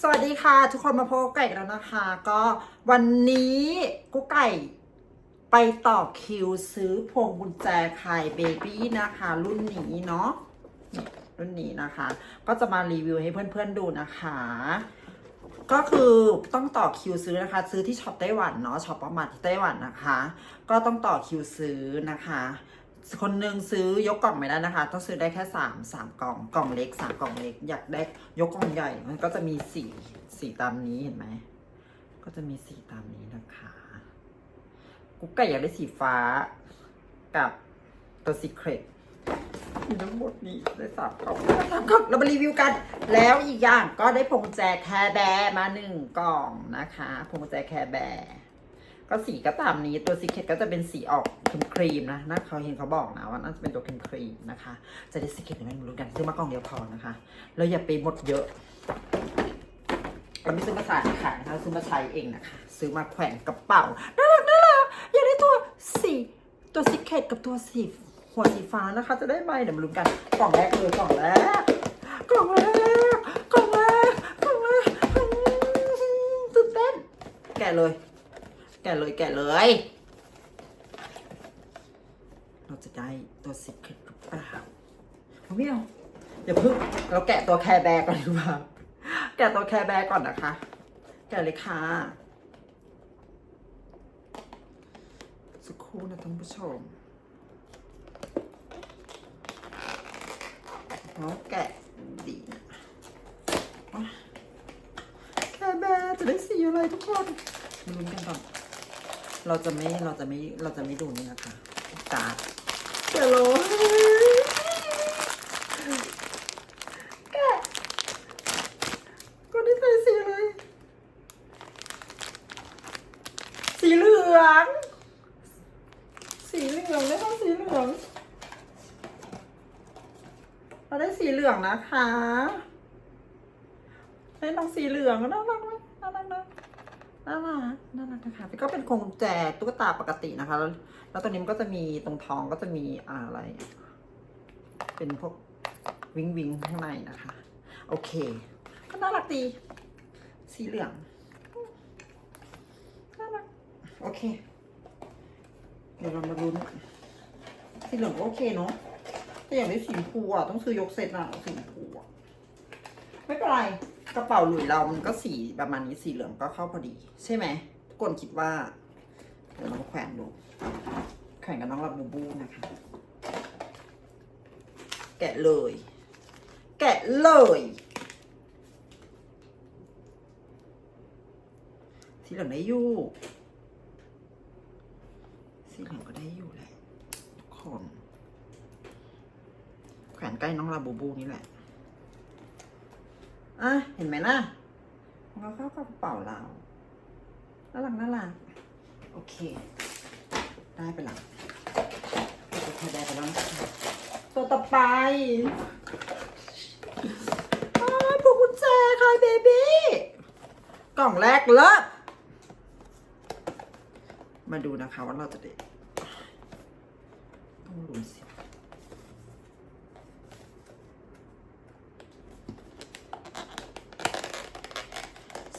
สวัสดีค่ะ ทุกคนมาพบกับไก่แล้วนะคะ ก็วันนี้กุ๊กไก่ไปต่อคิวซื้อพวงกุญแจคายเบบี้นะคะ รุ่นนี้เนาะรุ่นนี้นะคะ ก็จะมารีวิวให้เพื่อนๆดูนะคะ ก็คือต้องต่อคิวซื้อนะคะ ซื้อที่ช็อปไต้หวันเนาะช็อปประมาทที่ไต้หวันนะคะ ก็ต้องต่อคิวซื้อนะคะ คนหนึ่งซื้อยกกล่องไม่ได้นะคะ ต้องซื้อได้แค่สามสามกล่องกล่องเล็กสามกล่องเล็ก อยากได้ยกกล่องใหญ่มันก็จะมีสีสีตามนี้เห็นไหมก็จะมีสีตามนี้นะคะกุ๊กไก่อยากได้สีฟ้ากับตัวสีเครตมีทั้งหมดนี้ได้สามกล่องสามกล่องเรามารีวิวกัน แล้วอีกอย่างก็ได้พวงแจแคร์แบร์มาหนึ่งกล่องนะคะพวงแจแคร์แบร์ ก็สีก็ตามนี้ตัวสีเคทก็จะเป็นสีออกครีมๆนะนะเขาเห็นเขาบอกนะว่าน่าจะเป็นตัวครีมครีมๆนะคะ จะได้สีเคทหรือไม่รู้กันซื้อมากล่องเดียวพอนะคะแล้วอย่าไปหมดเยอะเราไม่ซื้อมาใส่ขายนะคะซื้อมาใช้เองนะคะ ซื้อมาแขวนกระเป๋าน่ารักน่ารักอยากได้ตัวสีตัวสีเคทกับตัวสีหัวสีฟ้านะคะ จะได้ไหมเดี๋ยวมาลุ้นกันกล่องแรกเลยกล่องแรกกล่องแรกกล่องแรกกล่องแรกตื่นเต้นแกะเลย แกะเลยแกะเลย เราจะได้ตัวสิบเคทหรือเปล่าไม่เอาอย่าเพิ่งเราแกะตัวแคร์แบร์ก่อนดีกว่าแกะตัวแคร์แบร์ก่อนนะคะ แกะเลยค่ะสักครู่นะท่านผู้ชมเราแกะดีนะแคร์แบร์จะได้สีอะไรทุกคนมาลุ้นกันก่อน เราจะไม่เราจะไม่เราจะไม่ดูนี่นะคะการ์ดเดี๋ยวโลแกะก็ได้ใส่สีอะไรสีเหลือง สีเหลืองได้ต้องสีเหลือง เราได้สีเหลืองนะคะได้ต้องสีเหลืองน่ารักไหมน่า น่ารักน่ารักนะคะก็เป็นคงแจตุ๊กตาปกตินะคะ แล้วแล้วตรงนี้มันก็จะมีตรงท้องก็จะมีอะไร เป็นพวกวิงวิงข้างในนะคะ โอเค ก็น่ารักดี สีเหลืองน่ารักโอเค เดี๋ยวเรามาลุ้นสีเหลืองก็โอเคเนาะแต่อย่างได้สีชมพูอะต้องซื้อยกเซตอะสีชมพูอะไม่เป็นไร กระเป๋าหลุยเรามันก็สีประมาณนี้สีเหลืองก็เข้าพอดี ใช่ไหมทุกคนคิดว่า เดี๋ยวลองแขวนดูแขวนกับน้องลาบูบูนะคะ แกะเลย แกะเลย สีเหลืองได้อยู่ สีเหลืองก็ได้อยู่แหละทุกคน แขวนใกล้น้องลาบูบูนี่แหละ อะเห็นไหมล่ะมันก็เข้ากับกระเป๋าเราน่ารักน่ารักโอเค ได้ไปแล้วตัวไทยได้ไปแล้วนะคะตัวต่อไปอ้าวพวกกุญแจค่ะเบบี้กล่องแรกเลิศมาดูนะคะว่าเราจะได้ต้องลุ้นสิ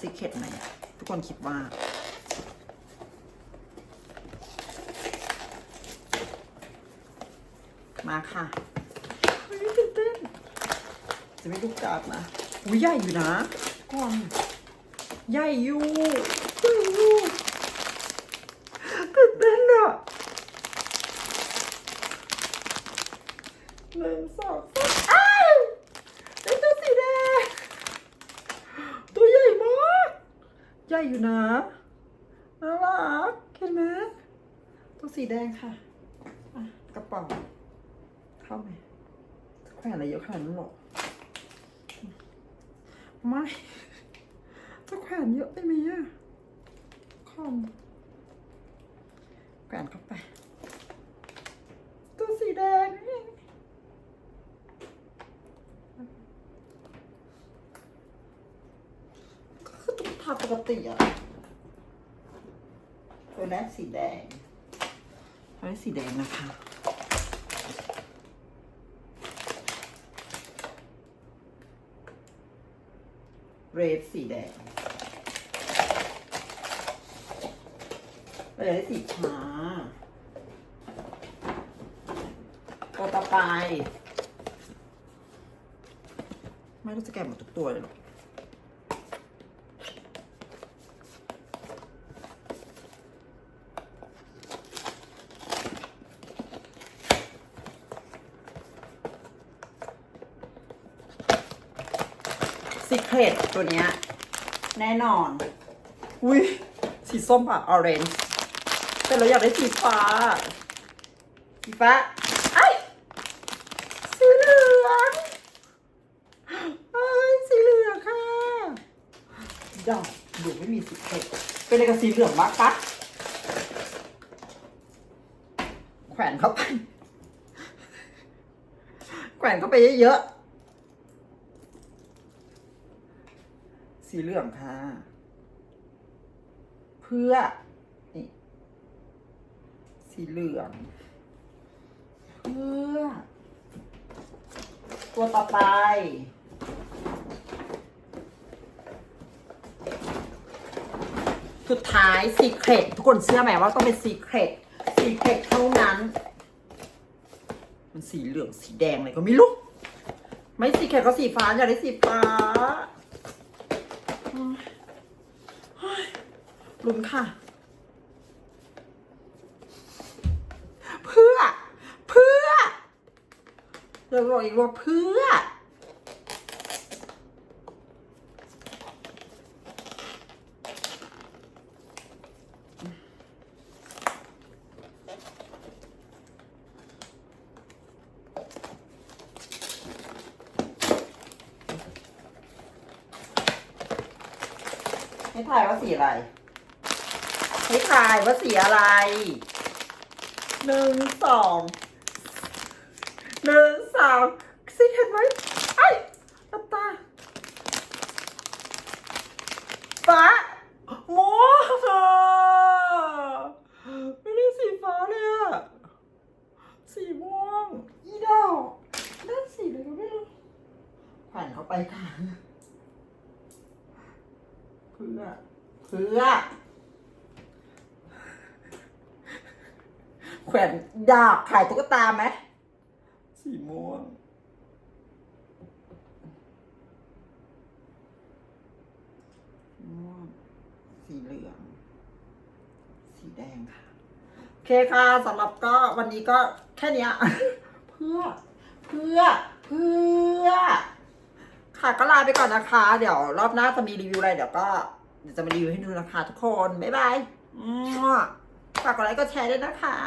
ซีเคร็ตไหมทุกคนคิดว่า มาค่ะเตื่นเต้นจะไม่ลูกกาดนะอุ้ยใหญ่อยู่นะก่อนใหญ่อยู่ตื่นอยู่ตื่นเต้นอะหนึ่งสองสามอ้าวได้ตัวสีแดง ตัวใหญ่มาก ใหญ่อยู่นะ น่า รักเห็นไหมตัวสีแดงค่ะอะ กระเป๋าเข้าไหมแขวนอะไรเยอะขนาดนั้นหรอไม่จะแขวนเยอะไปไหมอะคอมแขวนเข้าไป ตัวสีแดงนี่ก็คือตุ๊กตาปกติอะ ตัวแรกสีแดงตัวแรกสีแดงนะคะรเรดสีแดงเราอยากได้สีฟ้าตัวต่อไป ไม่รู้จะแกะหมดทุกตัวเลยหรอ เครตตัวเนี้ย แน่นอน อุ้ยสีส้มอะออเรนจ์แต่เราอยากได้สีฟ้า สีฟ้าไอ้ยสีเหลืองไอ้ยสีเหลืองค่ะดอกดูไม่มีสีเครตเป็นอะไรกับสีเหลืองมากปะแขวนเข้าไป แขวนเข้าไปเยอะๆ สีเหลืองค่ะ เพื่อนี่สีเหลือง เพื่อ ตัวต่อไป สุดท้ายซีเครตทุกคนเชื่อไหมว่าต้องเป็นซีเครตซีเครตเท่านั้น มันสีเหลืองสีแดงอะไรก็ไม่รู้ ไม่สีแขกก็สีฟ้าอยากได้สีฟ้าโอ๊ยโอ๊ย ลุ้นค่ะ เพื่อ เพื่อเดี๋ยวบอกอีกว่าเพื่อ ให้ทายว่าสีอะไร ให้ทายว่าสีอะไร หนึ่งสองหนึ่งสองสีเห็นไหมไอ้ตาตาฟ้าม่ไม่ได้สีฟ้าเลยอะสีม่วง อีดอกนั่นสีอะไรก็ไม่รู้แขวนเข้าไปค่ะ เพื่อ เพื่อ แขวนดาบขายตุ๊กตาไหมสีม่วง ม่วง สีเหลือง สีแดงค่ะ โอเคค่ะสำหรับก็วันนี้ก็แค่เนี้ย เพื่อ เพื่อ เพื่อ ค่ะก็ลาไปก่อนนะคะ เดี๋ยวรอบหน้าจะมีรีวิวอะไรเดี๋ยวก็เดี๋ยวจะมารีวิวให้ดูนะคะทุกคน บ๊ายบายมั่วฝากกดไลค์กดแชร์ด้วยนะคะ